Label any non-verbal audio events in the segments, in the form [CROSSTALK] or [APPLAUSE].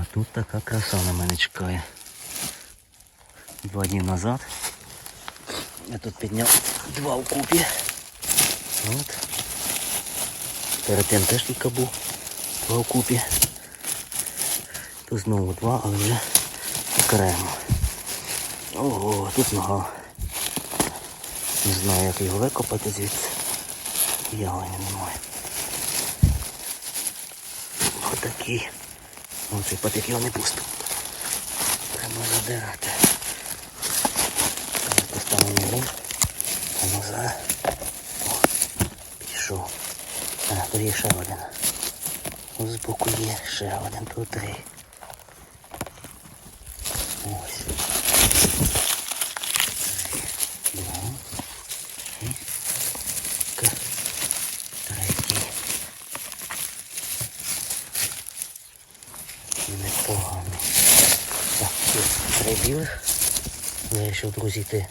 А тут така краса на мене чекає. Два дні назад я тут підняв два вкупі. От. Перед тим теж тут був два вкупі. Тут знову два, але вже окремо. Ого, тут нога. Не знаю, як його викопати звідси. Явлення немає. Отакий. Оцей патик його не пустив. Треба задирати. Поставимо його. А ну. О, пішов. А, тут є ще один. Ось збоку є ще один, тут три. Ось. Три. Два. І. К. Третій. Непоганий. Так, тут білих. Вирішив, друзі, йти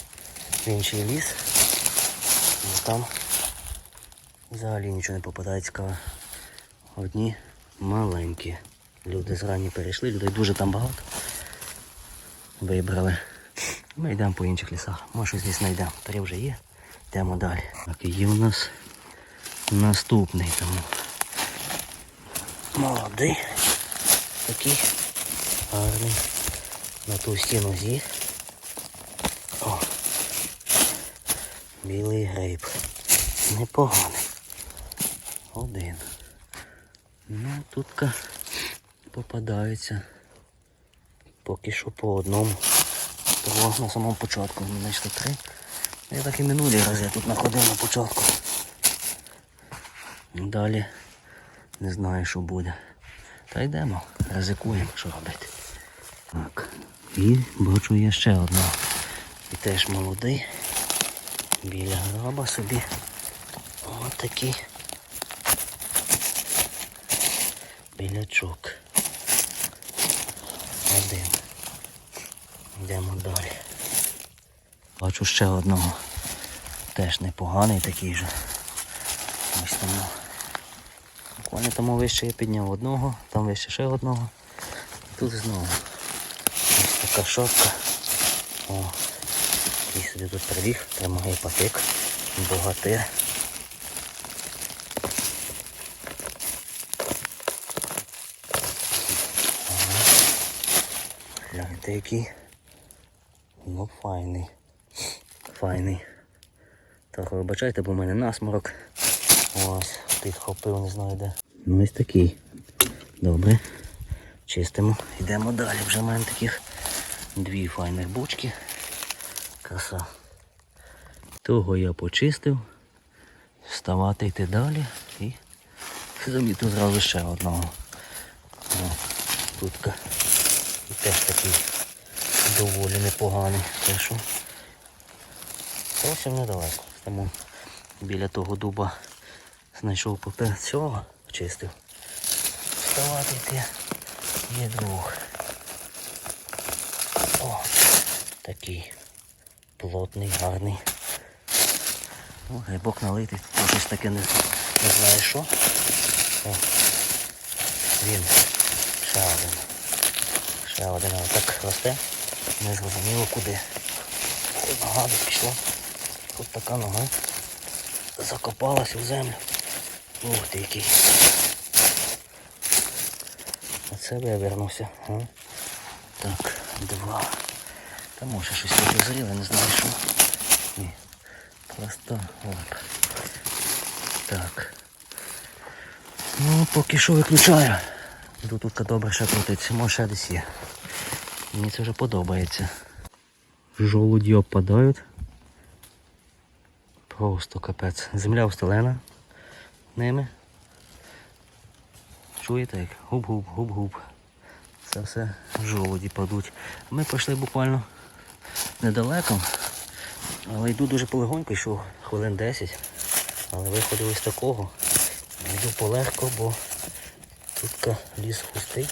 в інший ліс. Ну, там взагалі нічого не попадає цікаве. Одні маленькі. Люди зрані перейшли, людей дуже там багато. Вибрали. Ми йдемо по інших лісах. Може щось десь знайдемо. Три вже є. Йдемо далі. Так, і є у нас наступний там. Молодий. Такий гарний. На ту стіну з'їв. О. Білий грейп. Непоганий. Один. Ну, тут попадаються. Поки що по одному. Того на самому початку ми знайшли три. Я так і минулі рази тут знаходив на початку. Далі не знаю, що буде. Та йдемо, ризикуємо, що робити. Так. І бачу є ще одного. І теж молодий. Біля граба собі. Ось такий. Білячок. Один. Йдемо далі. Бачу ще одного. Теж непоганий такий же. Ось там. Буквально тому вище я підняв одного, там вище ще одного. Тут знову. Така шапка. О, і собі тут прибіг, тримає патик, богатир. Гляньте який. Ну файний. Файний. Так, вибачайте, бо в мене насморок. Ось, підхопив, не знаю де. Ну ось такий. Добре. Чистимо. Йдемо далі. Вже маємо таких дві файних бочки. Краса. Того я почистив. Вставати йти далі і замітив зразу ще одного. О, тутка. І теж такий доволі непоганий. Те що зовсім недалеко. Тому біля того дуба знайшов папір цього, чистив. Вставати йти є двох. О, такий плотний, гарний. О, грибок налитий, щось таке не, не знаю що. О, він ще один. Ще один, але так росте. Не зрозуміло куди. Ой, Нога пішла. Тут така нога. Закопалась у землю. Ух ти який. Себе я вернувся. Так, два. Та може щось зріле, не знаю що. Ні. Просто оп. Так. Ну, поки що виключаю. Йду тут добре ще крутиться. Може ще десь є. Мені це вже подобається. Жолуді опадають. Просто капець. Земля встелена ними. Чуєте як? Губ-губ, губ-губ. Це все жолуді падуть. Ми пройшли буквально недалеко, але йду дуже полегонько, йшов хвилин 10. Але виходив із такого. Йду полегко, бо тут ліс густий.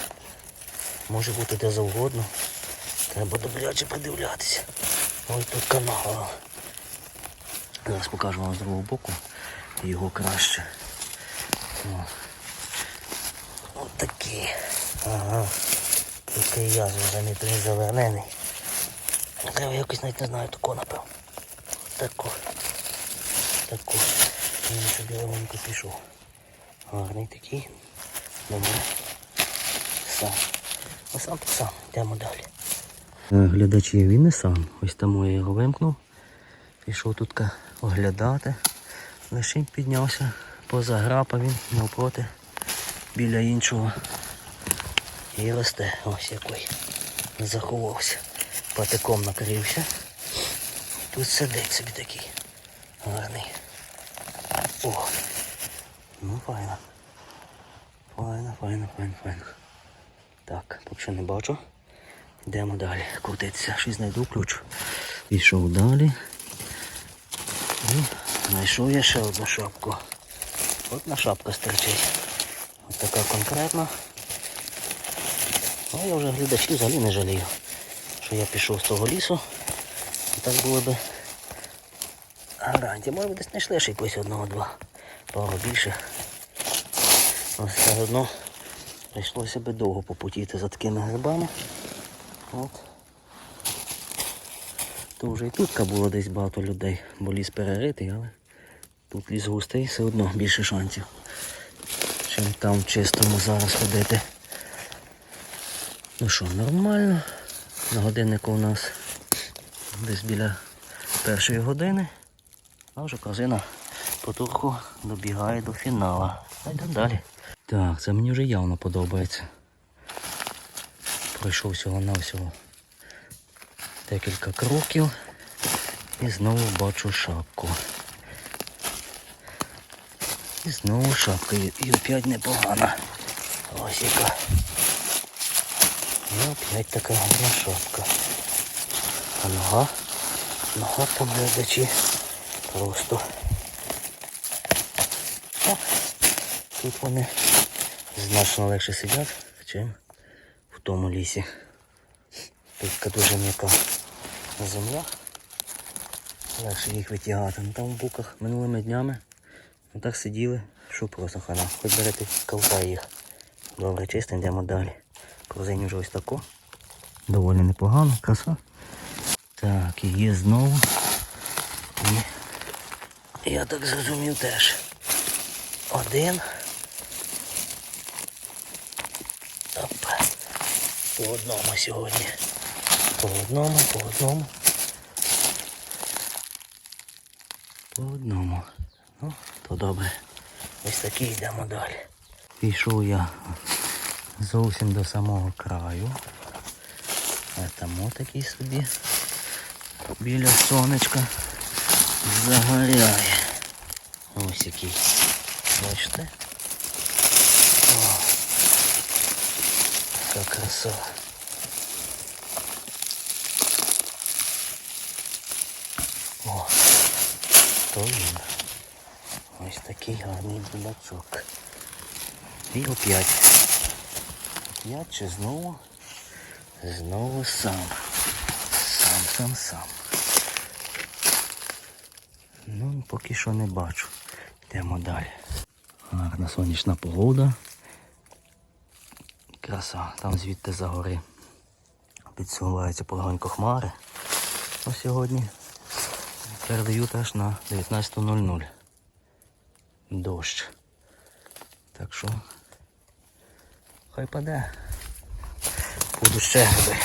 Може бути де завгодно. Треба добряче придивлятися. Ось тут канал. Зараз покажу вам з другого боку. Його краще. Ось такі. Ага. Такий язва замітив, він завернений. Треба якось навіть не знаю, тако напев. Тако. Тако. Він собі легонько пішов. Гарний такий. Добре. Сам. А сам то сам. Йдемо далі. Глядачі він не сам. Ось тому я його вимкнув. Пішов тут оглядати. Лишень піднявся поза грапа він навпроти біля іншого. І росте ось який. Заховався. Патиком накрився. Тут сидить собі такий. Гарний. О! Ну файно. Файно, файно, файно, файно. Так, поки що не бачу. Йдемо далі. Крутитися. Щось знайду ключ. Пішов далі. І знайшов я ще одну шапку. Одна шапка стерчить. Ось така конкретна. Ну я вже глядачів взагалі не жалію. Що я пішов з того лісу. І так було би гарантія. Може би десь знайшли ще якось одного-два. Пару більше. Ось все одно прийшлося би довго попутіти за такими грибами. От. То вже і тут було десь багато людей, бо ліс переритий, але тут ліс густий, все одно більше шансів. Чим там в чистому зараз ходити. Ну що, нормально. На годиннику у нас десь біля першої години. А вже казина потуху добігає до фіналу. Йдемо далі. Так, це мені вже явно подобається. Пройшов всього на всього декілька кроків і знову бачу шапку. І знову шапка. І опять непогана. Ось яка. І опять така гарна шапка. А нога, нога там глядачі просто. О, тут вони значно легше сидять, чим в тому лісі. Тут дуже м'яка земля. Легше їх витягати. Ну, там в буках минулими днями ну, так сиділи, що просто хана. Хоч берете ковтай їх. Добре, чисто, йдемо далі. Корзині вже ось тако. Доволі непогано, краса. Так, і є знову. І я так зрозумів теж. Один. Опа. По одному сьогодні. По одному, по одному. По одному. Ну, то добре. Ось такі йдемо далі. Пішов я зовсім до самого краю. А там отакий собі біля сонечка загоряє. Ось який. Бачите? О, яка краса. О, то він. Ось такий гарний булачок. І опять. Опять чи знову? Знову сам. Сам, сам, сам. Ну, поки що не бачу. Йдемо далі. Гарна сонячна погода. Краса, там звідти за гори підсуваються полегонько хмари. А сьогодні передають аж на 19.00. Дощ. Так що хай. Будуть ще гриби.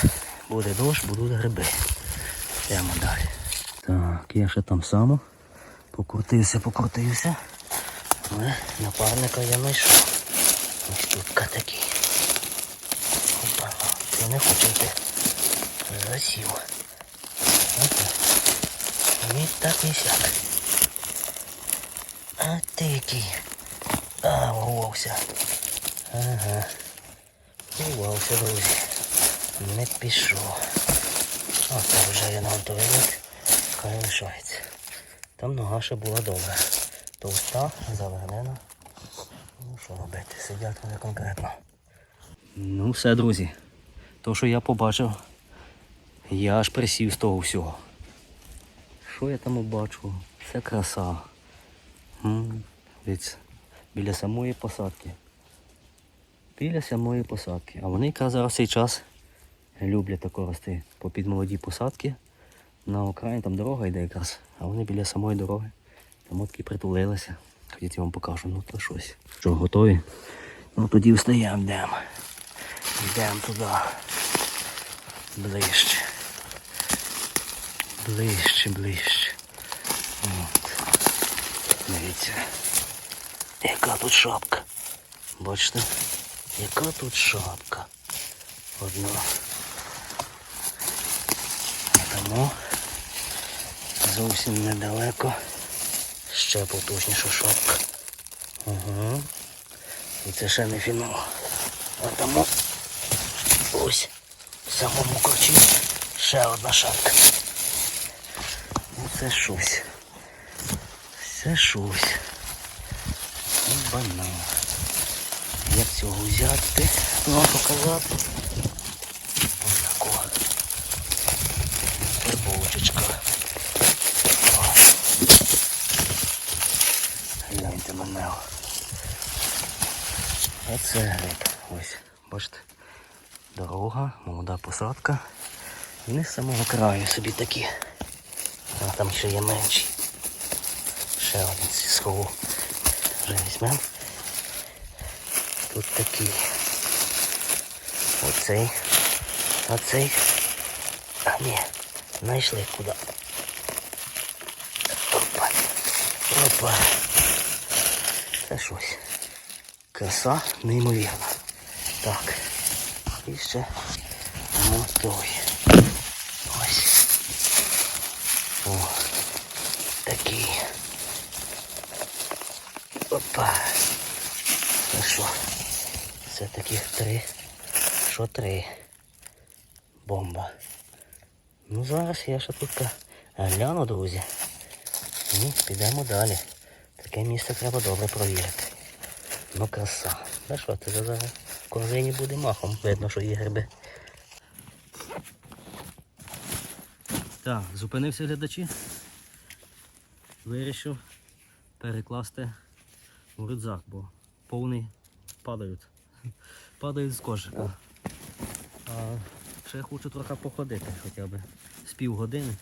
Буде дощ, будуть гриби. Йдемо далі. Так, я ще там само. Покрутився, покрутився. Але напарника я знайшов. Ось тут такий. Опа, ти не хоче йти. Засів. Ні так, ні сяк. А ти який. А, урвався. Ага. Урвався, друзі. Не пішов. Оце вже я на вид. Хай лишається. Там нога ще була добра. Товста, завернена. Ну що робити, сидять вони конкретно. Ну все, друзі. То, що я побачив, я аж присів з того всього. Що я там побачив? Це краса. М, біля самої посадки. Біля самої посадки. А вони якраз зараз цей час люблять тако рости попід молоді посадки. На окраїні там дорога йде якраз, а вони біля самої дороги. Там от притулилися. Хотіть я вам покажу, ну то щось. Що, готові? Ну тоді встаємо, йдемо. Йдемо туди. Ближче. Ближче, ближче. От. Дивіться. Яка тут шапка. Бачите? Яка тут шапка. Одна. Тому зовсім недалеко. Ще потужніша шапка. Ага. І це ще не фінал. А тому ось в самому корчі ще одна шапка. Ну це щось. Це щось. Банан. Як цього взяти? Ну, показати. Ось такого. Прибовчичка. Гляньте мене. Оце гриб. Ось, бачите. Дорога, молода посадка. Не з самого краю собі такі. А там ще є менші. Ще один схову. Вже візьмемо. Тут такий. Оцей. А цей. А ні. Знайшли куди. Опа. Опа. Це щось. Краса неймовірна. Так. І ще той. Ось. О. Такий. Опа. Це? Це таких три. Що три? Бомба. Ну зараз я ще тут гляну, друзі. І підемо далі. Таке місце треба добре провірити. Ну краса. Ну що, це зараз в корзині буде махом. Видно, що є гриби. Так, зупинився глядачі. Вирішив перекласти у рюкзак, бо повний падають. Падають з кошика. А ще хочу трохи походити хоча б з півгодини.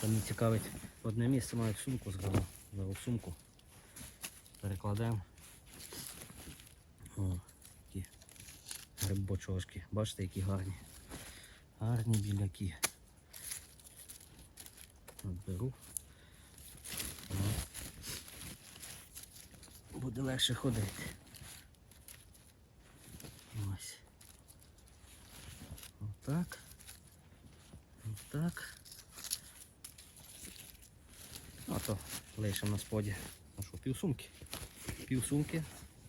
Там мені цікавить одне місце, маю сумку. Зараз сумку. Перекладемо. О, такі грибочошки. Бачите, які гарні. Гарні біляки. Беру. Буде легше ходити. Ось. Отак. Отак. А то лишимо на споді. А що, пів сумки. Пів.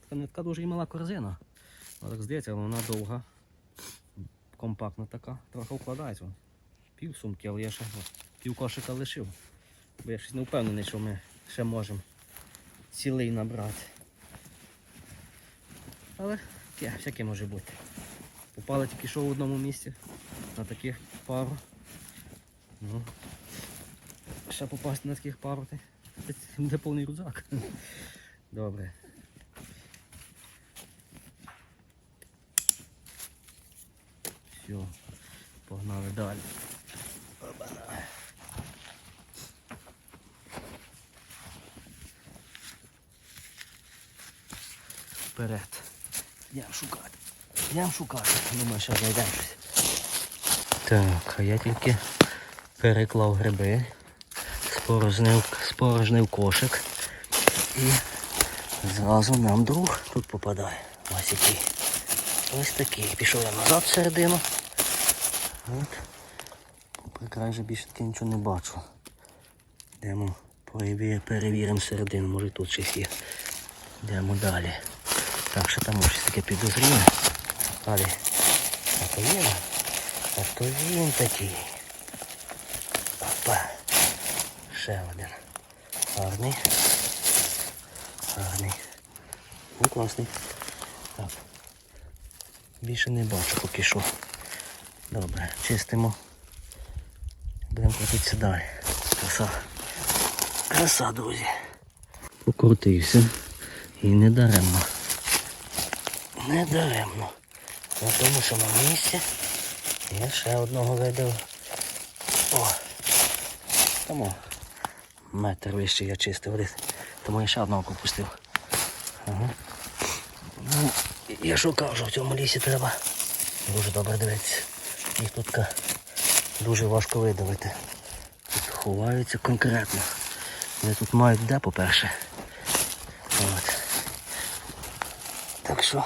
Така не така дуже і мала корзина. А так здається, вона довга. Компактна така. Трохи вкладається. Пів сумки, але я ще пів кошика лишив. Бо я щось не впевнений, що ми ще можемо цілий набрати. Але таке, всяке може бути. Попали тільки що в одному місці. На таких пару. Ну, ще попасти на таких пару. ти- Буде повний рюкзак. [LAUGHS] Добре. Все, погнали далі. Вперед. Йдемо шукати. Йдемо шукати. Думаю, що знайдемо щось. Так, а я тільки переклав гриби, спорожнив, спорожнив кошик і зразу нам друг тут попадає. Ось який. Ось такий. Пішов я назад всередину. От. Попри край вже більше таки нічого не бачу. Йдемо перевіримо середину, може тут щось є. Йдемо далі. Так, що там щось таке підозріле. Далі. А то він. А то він такий. Опа. Ще один. Гарний. Гарний. Ну, класний. Так. Більше не бачу поки що. Добре, чистимо. Будемо крутитися далі. Краса. Краса, друзі. Покрутився. І не даремно. Не даремно. На тому, що на місці Я ще одного видав. О! Тому метр вище я чистив десь. Тому я ще одного попустив. Ага. Ну, я що в цьому лісі треба дуже добре дивитися. Їх тут дуже важко видавити. Тут ховаються конкретно. Вони тут мають де, по-перше. Так що.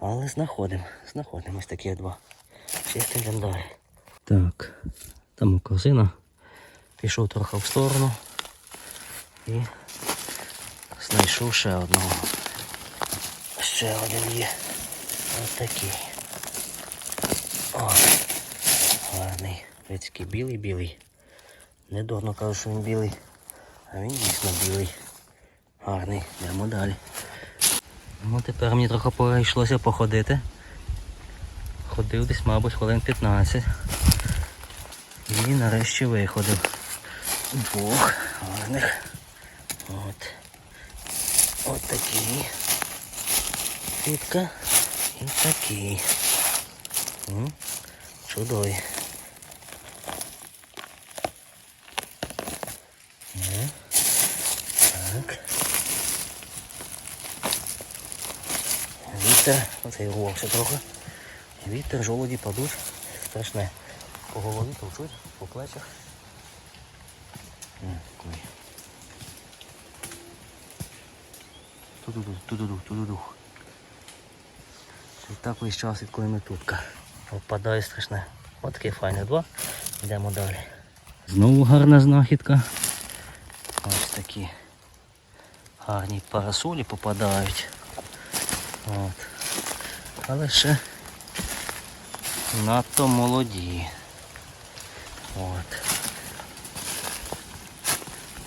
Але знаходимо, знаходимо ось такі два. Чистий далі. Так, там корзина. Пішов трохи в сторону і знайшов ще одного. Ще один є. Ось такий. О, гарний. Ось білий-білий. Не дурно кажу, що він білий. А він дійсно білий. Гарний. Йдемо далі. Ну тепер мені трохи прийшлося походити. Ходив десь, мабуть, хвилин 15. І нарешті виходив. Двох гарних. От. От такий. Фітка. І такий. Чудовий. М, Так. Вітер, оцей рвався трохи. Вітер, жолуді падуть. Страшне. По голові товчуть, по плечах. М, ой. Ту-ду-ду, ту-ду-ду, ту-ду-ду. І так весь час, відколи тутка. Впадає страшне. Ось такий файний два. Йдемо далі. Знову гарна знахідка. Ось такі гарні парасолі попадають. От. Але ще надто молоді. От.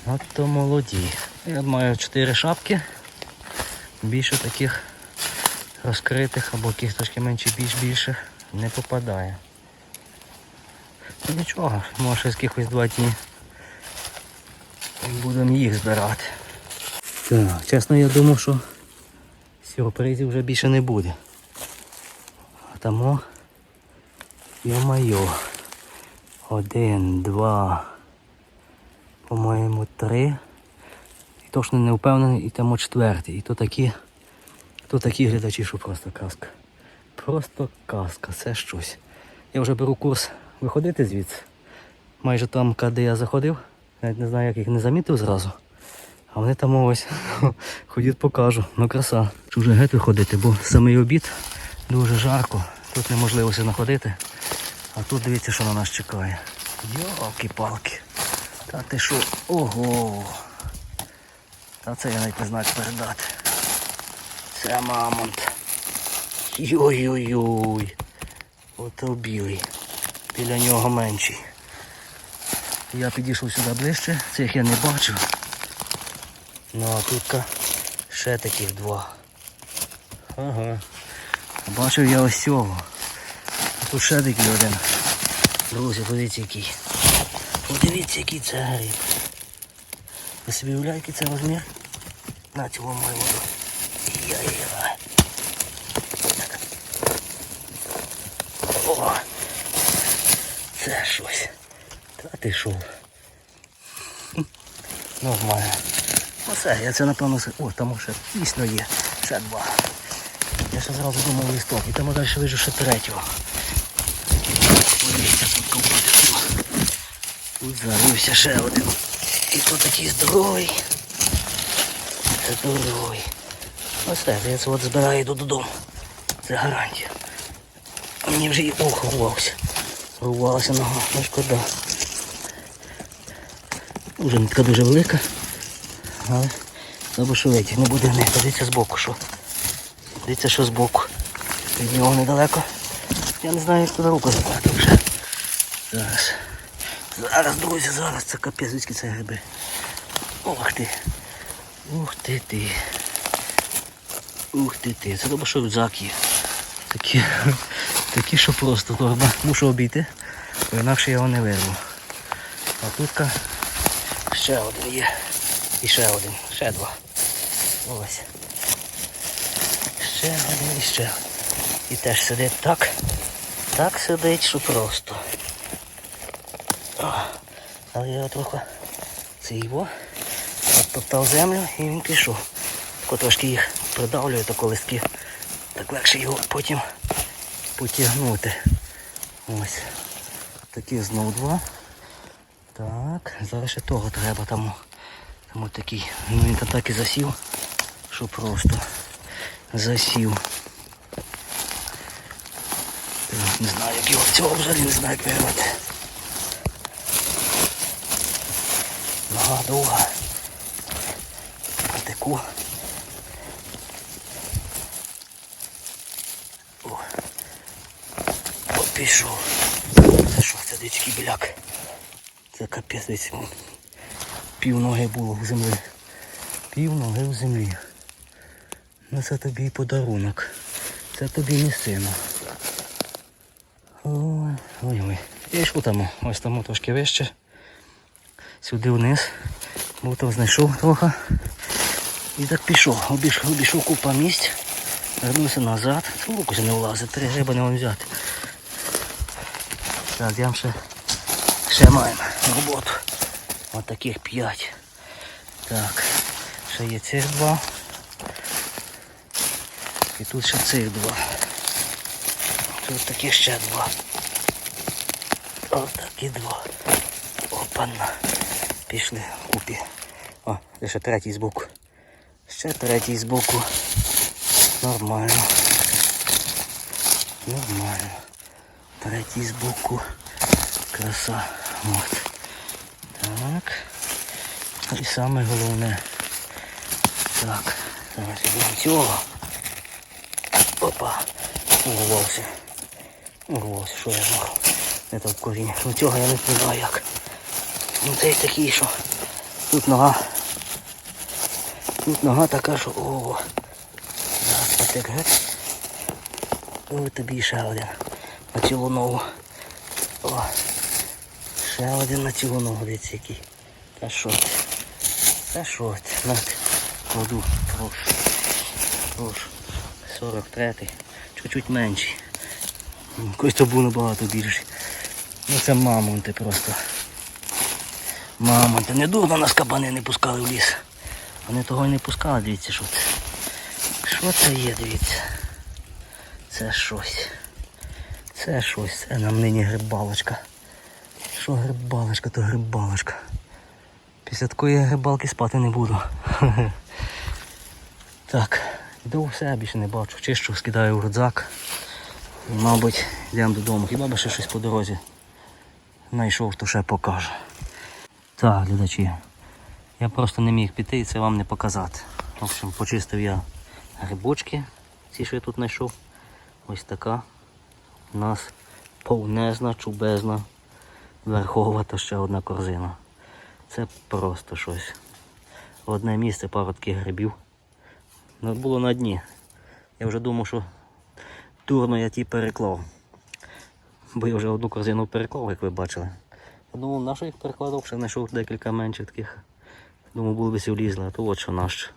Надто молоді. Я маю чотири шапки. Більше таких розкритих або яких трошки менше більш більших не попадає. Нічого, може з якихось два дні будемо їх збирати. Так, чесно я думав, що сюрпризів вже більше не буде. Тому, йо-майо, один, два, по-моєму, три. І точно не впевнений, і тому четвертий. І то такі, то такі глядачі, що просто казка. Просто казка, це щось. Я вже беру курс виходити звідси. Майже там, де я заходив, навіть не знаю, як їх не замітив зразу. А вони там ось [LAUGHS] ходять покажу. Ну краса. Що вже геть виходити, бо самий обід дуже жарко. Тут неможливо все знаходити. А тут дивіться, що на нас чекає. Йолки-палки. Та ти що? Ого! Та це я навіть не знаю передати. Це мамонт. Йой-йой-йой. Ото білий. Біля нього менший. Я підійшов сюди ближче, цих я не бачив. Ну а тут ще таких два. Ага. Бачив я ось цього. Тут ще такий один. Друзі, подивіться який. Подивіться, який це гриб. Ви собі уявляєте, це розмір? На цього воду. Яй-яй. О! Це щось. Та ти що? Нормально. Все, я це напевно... О, там ще дійсно є. Ще два. Я ще зразу думав листок. І там далі вижу ще третього. Подивіться, тут ковбати. Тут зарився ще один. І тут такий здоровий. Здоровий. Ось так, я це от збираю йду додому. Це гарантія. Мені вже і ох рвався. Рвалася нога, ну шкода. Вже не дуже велика. Але добре, що не буде не. Дивіться збоку, що. Дивіться, що збоку. Від нього недалеко. Я не знаю, як туди руку заклати вже. Зараз. Зараз, друзі, зараз це капець, звідки це гриби. Ох ти. Ух ти ти. Ух ти ти. Це добре, що рюкзак є. Такі, такі, що просто торба. Мушу обійти, бо інакше я його не вирву. А тут ще один є. І ще один. Ще два. Ось. Ще один і ще один. І теж сидить так. так сидить, що просто. Але я трохи це його топтав землю і він пішов. Тако трошки їх придавлюю, тако листки. Так легше його потім потягнути. Ось. Такі знов два. Так, зараз ще того треба. Там от такий. Ну він так і засів, що просто засів. Не знаю, як його в цього взагалі не знаю, як. Нога довга. Потеку. О. О, пішов. Це що, це дичкий біляк. Це капець десь. Пів ноги було в землі. Пів ноги в землі. Ну це тобі і подарунок. Це тобі не сина. Ой, ой, ой. Я йшов там, ось там трошки вище. Сюди вниз. Бо там знайшов трохи. І так пішов. Обійшов, обійшов купа місць. Вернувся назад. Це луку не влазить, три гриби не можна взяти. Так, я ще, ще маємо роботу. Ось таких п'ять. Так, ще є цих два. І тут ще цих два. Тут таких ще два. Ось такі два. Опана. Пішли купі. О, ще третій збоку. Ще третій збоку. Нормально. Нормально. Третій збоку. Краса. От. Так. І саме головне. Так. Зараз цього. Опа. Урвався. Урвався, що я мав. Не так коріння. Ну цього я не знаю як. Ну цей такий, що тут нога. Тут нога така, що ого. Зараз потек геть. Ось тобі ще один. На цілу ногу. О. Ще один на цілу ногу, дивіться який. Та що ти? Та що ти? На, кладу, прошу. Прошу. 43-й. Чуть-чуть менший. М, Колись то був набагато більший. Ну це мамонти просто. Мамонти. Не нас кабани не пускали в ліс. Вони того й не пускали, дивіться, що це. Що це є, дивіться. Це щось. Це щось. Це нам нині грибалочка. Що грибалочка, то грибалочка. Після такої грибалки спати не буду. [LAUGHS] Так, йду все, більше не бачу. Чищу, скидаю в рюкзак. І, мабуть, йдемо додому. Хіба би ще щось по дорозі знайшов, то ще покаже. Так, глядачі. Я просто не міг піти і це вам не показати. В общем, почистив я грибочки, ці, що я тут знайшов. Ось така у нас повнезна, чубезна, верхова та ще одна корзина. Це просто щось. Одне місце, пару таких грибів. Ну, було на дні. Я вже думав, що турно я ті переклав. Бо я вже одну корзину переклав, як ви бачили. Я думав, на що їх перекладав, ще знайшов декілька менших таких. Думав, були б влізли, а то от що наш.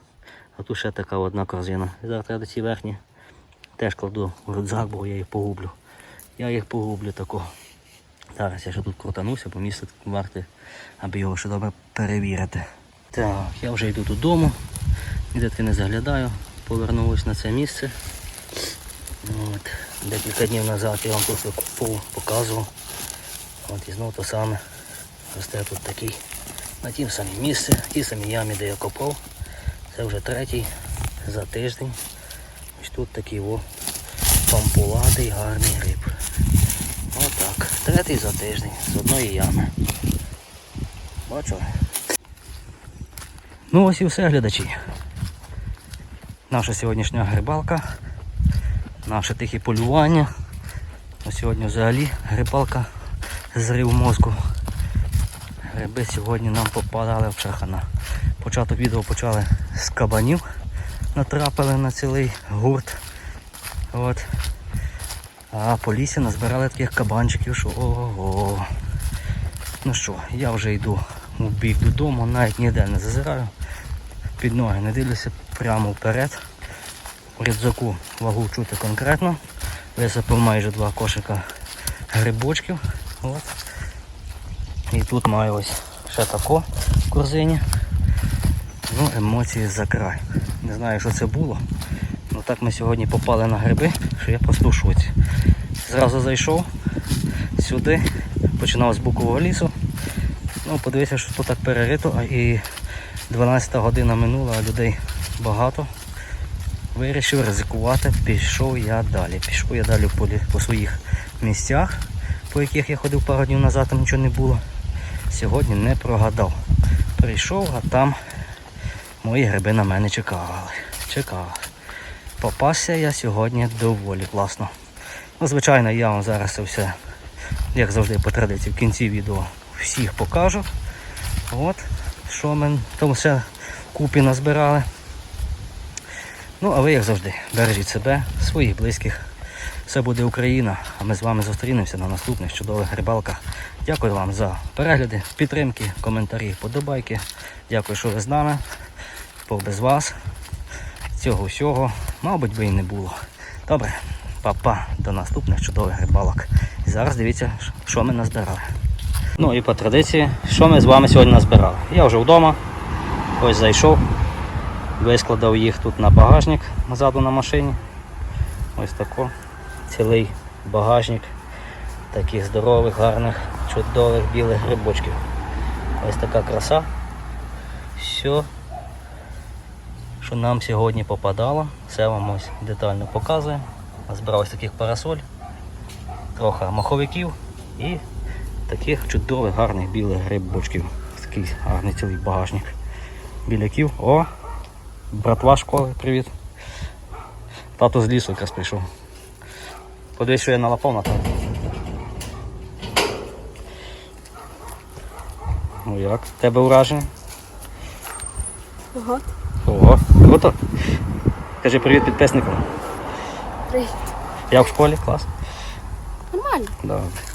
А тут ще така одна корзина. І зараз треба ці верхні теж кладу в рюкзак, бо я їх погублю. Я їх погублю тако. Зараз я ще тут крутануся, бо місце тут варте, аби його ще добре перевірити. Так, я вже йду додому, ніде не заглядаю, повернувся на це місце. От. Декілька днів назад я вам викупав, показував. От і знову то саме. Росте тут такий на тім самі місці, ті самі ямі, де я копав. Це вже третій за тиждень. Ось тут такий о пампулатий гарний гриб. Отак. Третій за тиждень з одної ями. Бачили? Ну ось і все, глядачі. Наша сьогоднішня грибалка, наше тихе полювання. Сьогодні взагалі грибалка зрив мозку. Гриби сьогодні нам попадали в шахана. Початок відео почали з кабанів, натрапили на цілий гурт. От. А по лісі назбирали таких кабанчиків, що ого. Ну що, я вже йду у бік додому, навіть ніде не зазираю. Під ноги не дивлюся прямо вперед. У рюкзаку вагу чути конкретно. Висипав майже два кошика грибочків. От. І тут маю ось ще тако в корзині. Ну, емоції за край. Не знаю, що це було. Ну так ми сьогодні попали на гриби, що я просто в шоці. Зразу зайшов сюди, починав з букового лісу. Ну, подивився, що тут так перерито, а і 12 година минула, людей багато. Вирішив ризикувати, пішов я далі. Пішов я далі полі по своїх місцях, по яких я ходив пару днів назад, там нічого не було. Сьогодні не прогадав. Прийшов, а там мої гриби на мене чекали. Чекали. Попався я сьогодні доволі класно. Ну, звичайно, я вам зараз все, як завжди по традиції, в кінці відео всіх покажу. От, що ми там все купі назбирали. Ну, а ви, як завжди, бережіть себе, своїх близьких. Все буде Україна, а ми з вами зустрінемося на наступних чудових рибалках. Дякую вам за перегляди, підтримки, коментарі, подобайки. Дякую, що ви з нами. Бо без вас цього всього, мабуть, би і не було. Добре, па-па, до наступних чудових рибалок. І зараз дивіться, що ми назбирали. Ну і по традиції, що ми з вами сьогодні назбирали. Я вже вдома, ось зайшов, вискладав їх тут на багажник ззаду на машині. Ось тако. Цілий багажник таких здорових, гарних, чудових білих грибочків. Ось така краса. Все, що нам сьогодні попадало, все вам ось детально показує. Збирав ось таких парасоль, трохи маховиків і таких чудових гарних білих грибочків. Такий гарний цілий багажник. Біляків. О! Братва школи, привіт. Тато з лісу якраз прийшов. Подивись, що я налапав на тебе. Ну як? Тебе враження? Ага. Ого, круто. Кажи привіт підписникам. Привіт. Я в школі, клас. Нормально. Добре.